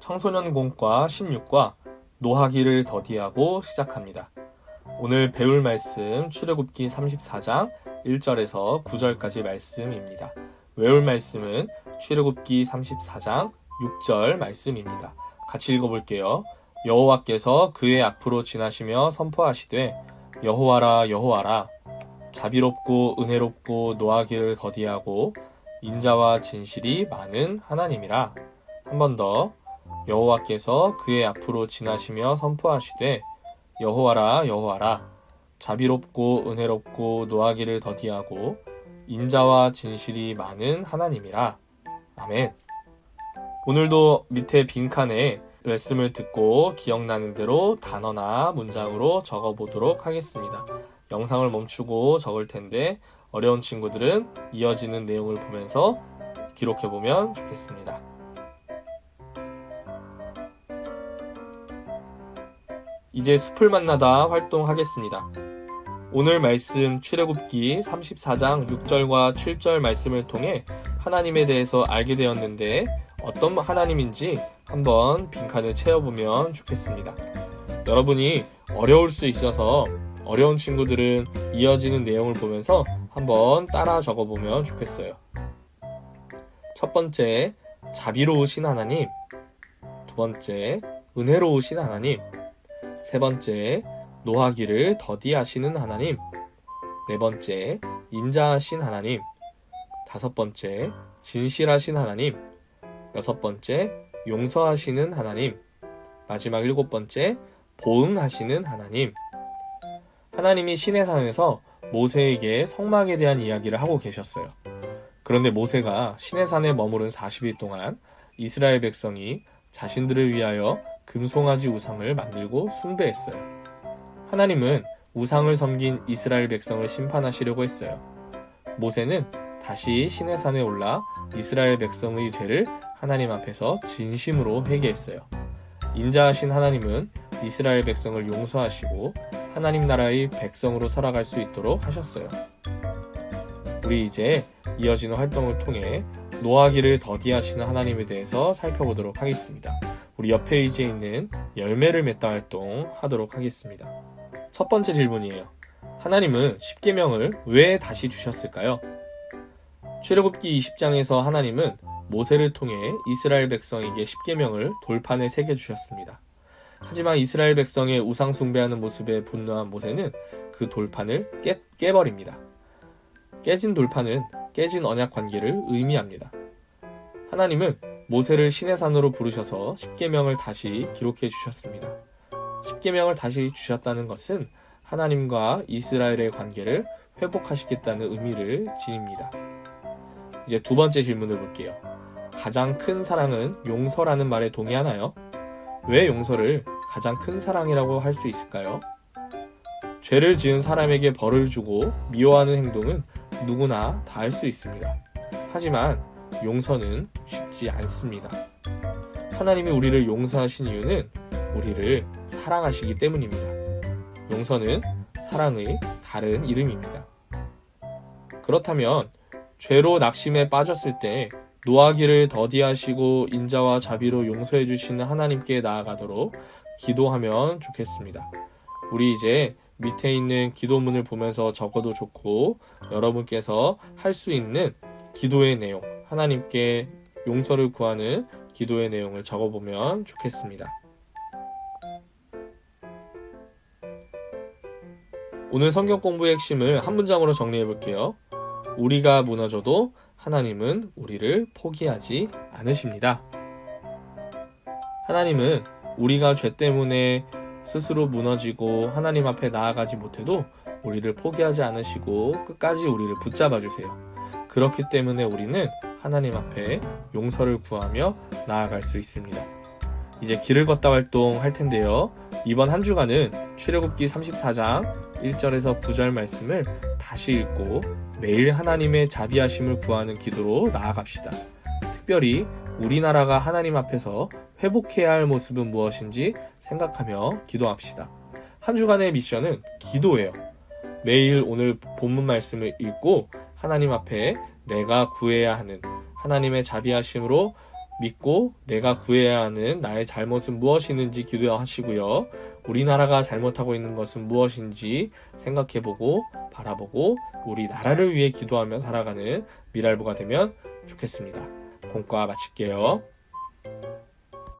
청소년공과 16과 노하기를 더디하고 시작합니다. 오늘 배울 말씀 출애굽기 34장 1절에서 9절까지 말씀입니다. 외울 말씀은 출애굽기 34장 6절 말씀입니다. 같이 읽어볼게요. 여호와께서 그의 앞으로 지나시며 선포하시되 여호와라 여호와라 자비롭고 은혜롭고 노하기를 더디하고 인자와 진실이 많은 하나님이라 한 번 더 여호와께서 그의 앞으로 지나시며 선포하시되 여호와라 여호와라 자비롭고 은혜롭고 노하기를 더디하고 인자와 진실이 많은 하나님이라 아멘 오늘도 밑에 빈칸에 말씀을 듣고 기억나는 대로 단어나 문장으로 적어보도록 하겠습니다. 영상을 멈추고 적을 텐데 어려운 친구들은 이어지는 내용을 보면서 기록해보면 좋겠습니다. 이제 숲을 만나다 활동하겠습니다. 오늘 말씀 출애굽기 34장 6절과 7절 말씀을 통해 하나님에 대해서 알게 되었는데 어떤 하나님인지 한번 빈칸을 채워보면 좋겠습니다. 여러분이 어려울 수 있어서 어려운 친구들은 이어지는 내용을 보면서 한번 따라 적어보면 좋겠어요. 첫 번째, 자비로우신 하나님. 두 번째, 은혜로우신 하나님. 세 번째, 노하기를 더디하시는 하나님. 네 번째, 인자하신 하나님. 다섯 번째, 진실하신 하나님. 여섯 번째, 용서하시는 하나님. 마지막 일곱 번째, 보응하시는 하나님. 하나님이 시내산에서 모세에게 성막에 대한 이야기를 하고 계셨어요. 그런데 모세가 시내산에 머무른 40일 동안 이스라엘 백성이 자신들을 위하여 금송아지 우상을 만들고 숭배했어요. 하나님은 우상을 섬긴 이스라엘 백성을 심판하시려고 했어요. 모세는 다시 시내산에 올라 이스라엘 백성의 죄를 하나님 앞에서 진심으로 회개했어요. 인자하신 하나님은 이스라엘 백성을 용서하시고 하나님 나라의 백성으로 살아갈 수 있도록 하셨어요. 우리 이제 이어지는 활동을 통해 노하기를 더디하시는 하나님에 대해서 살펴보도록 하겠습니다. 우리 옆 페이지에 있는 열매를 맺다 활동 하도록 하겠습니다. 첫 번째 질문이에요. 하나님은 10계명을 왜 다시 주셨을까요? 출애굽기 20장에서 하나님은 모세를 통해 이스라엘 백성에게 10계명을 돌판에 새겨 주셨습니다. 하지만 이스라엘 백성의 우상 숭배하는 모습에 분노한 모세는 그 돌판을 깨, 깨버립니다. 깨진 돌판은 깨진 언약 관계를 의미합니다. 하나님은 모세를 시내산으로 부르셔서 10계명을 다시 기록해 주셨습니다. 10계명을 다시 주셨다는 것은 하나님과 이스라엘의 관계를 회복하시겠다는 의미를 지닙니다. 이제 두 번째 질문을 볼게요. 가장 큰 사랑은 용서라는 말에 동의하나요? 왜 용서를 가장 큰 사랑이라고 할 수 있을까요? 죄를 지은 사람에게 벌을 주고 미워하는 행동은 누구나 다 할 수 있습니다. 하지만 용서는 쉽지 않습니다. 하나님이 우리를 용서하신 이유는 우리를 사랑하시기 때문입니다. 용서는 사랑의 다른 이름입니다. 그렇다면 죄로 낙심에 빠졌을 때 노하기를 더디하시고 인자와 자비로 용서해 주시는 하나님께 나아가도록 기도하면 좋겠습니다. 우리 이제 밑에 있는 기도문을 보면서 적어도 좋고 여러분께서 할 수 있는 기도의 내용, 하나님께 용서를 구하는 기도의 내용을 적어보면 좋겠습니다. 오늘 성경 공부의 핵심을 한 문장으로 정리해 볼게요. 우리가 무너져도 하나님은 우리를 포기하지 않으십니다. 하나님은 우리가 죄 때문에 스스로 무너지고 하나님 앞에 나아가지 못해도 우리를 포기하지 않으시고 끝까지 우리를 붙잡아 주세요. 그렇기 때문에 우리는 하나님 앞에 용서를 구하며 나아갈 수 있습니다. 이제 길을 걷다 활동 할 텐데요. 이번 한 주간은 출애굽기 34장 1절에서 9절 말씀을 다시 읽고 매일 하나님의 자비하심을 구하는 기도로 나아갑시다. 특별히 우리나라가 하나님 앞에서 회복해야 할 모습은 무엇인지 생각하며 기도합시다. 한 주간의 미션은 기도예요. 매일 오늘 본문 말씀을 읽고 하나님 앞에 내가 구해야 하는 하나님의 자비하심으로 믿고 내가 구해야 하는 나의 잘못은 무엇이는지 기도하시고요. 우리나라가 잘못하고 있는 것은 무엇인지 생각해보고 바라보고 우리 나라를 위해 기도하며 살아가는 미랄부가 되면 좋겠습니다. 공과 마칠게요.